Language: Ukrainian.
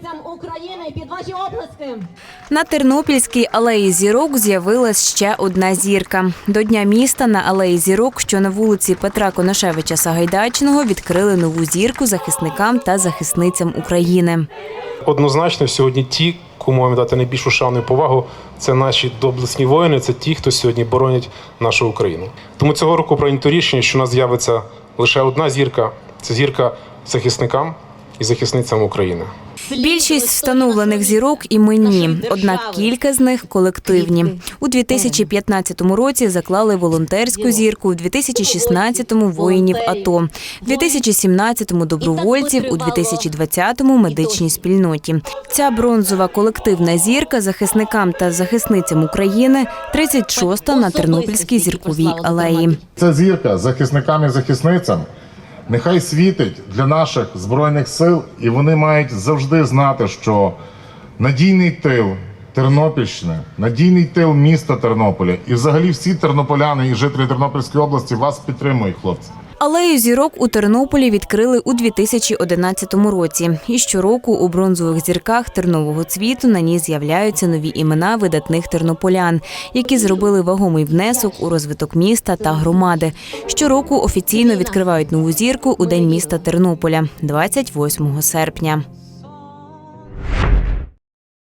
захисницям України під ваші оплески. На Тернопільській алеї зірок з'явилась ще одна зірка. До Дня міста на алеї зірок, що на вулиці Петра Коношевича Сагайдачного, відкрили нову зірку захисникам та захисницям України. Однозначно, сьогодні ті, кому маємо дати найбільшу шану і повагу, це наші доблесні воїни, це ті, хто сьогодні боронять нашу Україну. Тому цього року прийнято рішення, що у нас з'явиться лише одна зірка це зірка захисникам і захисницям України. Більшість встановлених зірок іменні, однак кілька з них колективні. У 2015 році заклали волонтерську зірку, у 2016-му – воїнів АТО, в 2017-му – добровольців, у 2020-му – медичній спільноті. Ця бронзова колективна зірка захисникам та захисницям України 36-та на Тернопільській зірковій алеї. Ця зірка захисникам і захисницям нехай світить для наших збройних сил, і вони мають завжди знати, що надійний тил Тернопільщини, надійний тил міста Тернополя і взагалі всі тернополяни і жителі Тернопільської області вас підтримують, хлопці. Алею зірок у Тернополі відкрили у 2011 році. І щороку у бронзових зірках тернового цвіту на ній з'являються нові імена видатних тернополян, які зробили вагомий внесок у розвиток міста та громади. Щороку офіційно відкривають нову зірку у день міста Тернополя, 28 серпня.